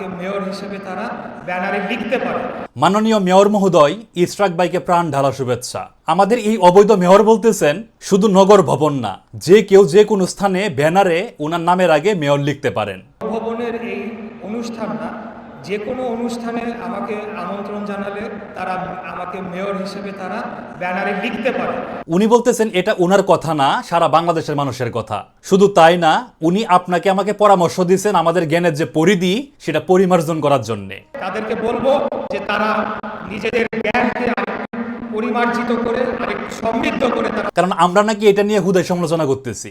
আমাকে মেয়র হিসেবে তারা ব্যানারে লিখতে পারে। মাননীয় মেয়র মহোদয় ইস্ট্রাক বাইকে প্রাণ ঢালা শুভেচ্ছা। আমাদের এই অবৈধ মেয়র বলতেছেন শুধু নগর ভবন না যে কেউ যে কোনো স্থানে ব্যানারে ওনার নামের আগে মেয়র লিখতে পারেন। ভবনের এই অনুষ্ঠান না যে কোনো অনুষ্ঠানে আমাকে আমন্ত্রণ জানালে তারা আমাকে মেয়র হিসেবে তারা ব্যানারে লিখতে পারে। উনি বলতেছেন এটা ওনার কথা না সারা বাংলাদেশের মানুষের কথা। শুধু তাই না উনি আপনাকে আমাকে পরামর্শ দিয়েছেন আমাদের জ্ঞানের যে পরিধি সেটা পরিমার্জন করার জন্যে। তাদেরকে বলব যে তারা নিজেদের জ্ঞানকে পরিমার্জিত করে আরেকটু সমৃদ্ধ করে তারা কারণ আমরা নাকি এটা নিয়ে হুদায় সমালোচনা করতেছি।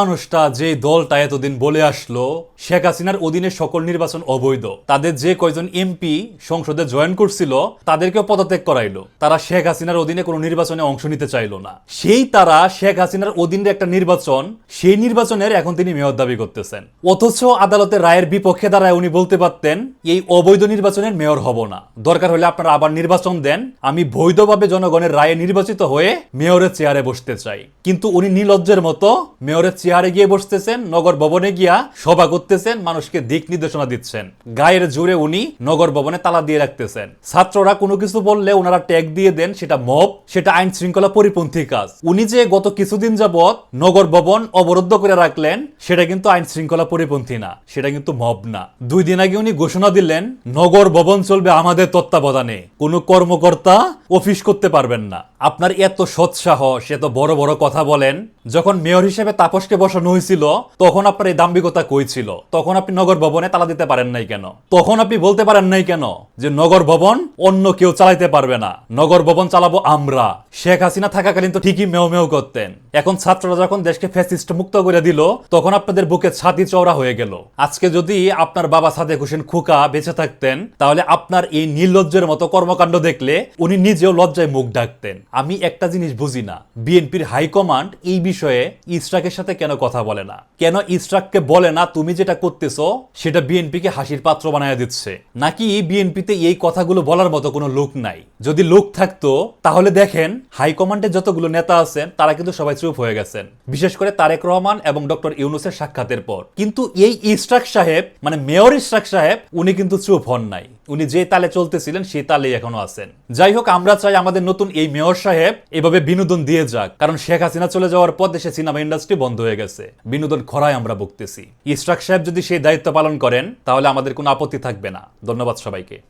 মানুষটা যে দলটা এতদিন বলে আসলো, শেখ হাসিনার অধীনে সকল নির্বাচন অবৈধ। তাদের যে কয়জন এমপি সংসদে জয়েন করছিল, তাদেরকেও পদত্যাগ করাইলো। তারা শেখ হাসিনার অধীনে কোনো নির্বাচনে অংশ নিতে চাইলো না। সেই তারা শেখ হাসিনার অধীনে একটা নির্বাচন, সেই নির্বাচনের এখন তিনি মেয়র দাবি করতেছেন। অথচ আদালতের রায়ের বিপক্ষে দাঁড়ায় উনি বলতে পারতেন, এই অবৈধ নির্বাচনের মেয়র হব না। দরকার হলে আপনারা আবার নির্বাচন দেন। আমি বৈধভাবে জনগণের রায়ে নির্বাচিত হয়ে মেয়রের চেয়ারে বসতে চাই। কিন্তু উনি নির্লজ্জের মতো মেয়রের চেয়ারে গিয়ে বসতেছেন, নগর ভবনে গিয়া সভা করতেছেন, মানুষকে দিক নির্দেশনা দিচ্ছেন। গায়ের জোরে উনি নগর ভবনে তালা দিয়ে রাখতেছেন। ছাত্ররা কোনো কিছু বললে ওনারা ট্যাগ দিয়ে দেন, সেটা মব, সেটা আইন শৃঙ্খলা পরিপন্থী কাজ। উনি যে গত কিছুদিন যাবৎ নগর ভবন অবরুদ্ধ করে রাখলেন, সেটা কিন্তু আইন শৃঙ্খলা পরিপন্থী না, সেটা কিন্তু মব না। দুই দিন আগে উনি ঘোষণা দিলেন, নগর ভবন চলবে আমাদের তত্ত্বাবধানে। কোনো কর্মকর্তা অফিস করতে পারবেন না। আপনার এত সৎসাহস, এত বড় বড় কথা বলেন, যখন মেয়র হিসেবে তাপসকে বসানো হয়েছিল, তখন আপনার এই দাম্ভিকতা কই ছিল? তখন আপনি নগর ভবনে তালা দিতে পারেন নাই কেন? তখন আপনি বলতে পারেন নাই কেন যে নগর ভবন অন্য কেউ চালাইতে পারবে না? নগর ভবন চালাবো আমরা। শেখ হাসিনা থাকাকালীন তো ঠিকই মেও মেও করতেন। এখন ছাত্ররা যখন দেশকে ফ্যাসিস্ট মুক্ত করে দিল, তখন আপনাদের বুকে ছাতি চওড়া হয়ে গেল। আজকে যদি আপনার বাবা সাদেক হোসেন খুকা বেঁচে থাকতেন, তাহলে আপনার এই নির্লজ্জের মতো কর্মকাণ্ড দেখলে উনি নিজেও লজ্জায় মুখ ডাকতেন আমি একটা জিনিস বুঝি না। বিএনপির হাইকমান্ড এই বিষয়ে ইসরাকের সাথে কেন কথা বলে না? কেন ইসরাককে বলে না, তুমি যেটা করতেছো, সেটা বিএনপিকে হাসির পাত্র বানায় দিচ্ছে? নাকি বিএনপিতে এই কথাগুলো বলার মতো কোনো লোক নাই? যদি লোক থাকতো, তাহলে দেখেন হাইকমান্ডের যতগুলো নেতা আছেন, তারা কিন্তু সবাই চুপ হয়ে গেছেন। বিশেষ করে তারেক রহমান এবং ডক্টর ইউনুসের সাক্ষাতের পর। কিন্তু এই ইসরাক সাহেব মানে মেয়র ইসরাক সাহেব, উনি কিন্তু চুপ হন নাই। উনি যে তালে চলতেছিলেন, সে তালেই এখনও আছেন। যাই হোক, আমরা চাই আমাদের নতুন এই মেয়র সাহেব এভাবে বিনোদন দিয়ে যাক। কারণ শেখ হাসিনা চলে যাওয়ার পর দেশে সিনেমা ইন্ডাস্ট্রি বন্ধ হয়ে গেছে। বিনোদন খরায় আমরা ভুগতেছি। ইস্টাক সাহেব যদি সেই দায়িত্ব পালন করেন, তাহলে আমাদের কোনো আপত্তি থাকবে না। ধন্যবাদ সবাইকে।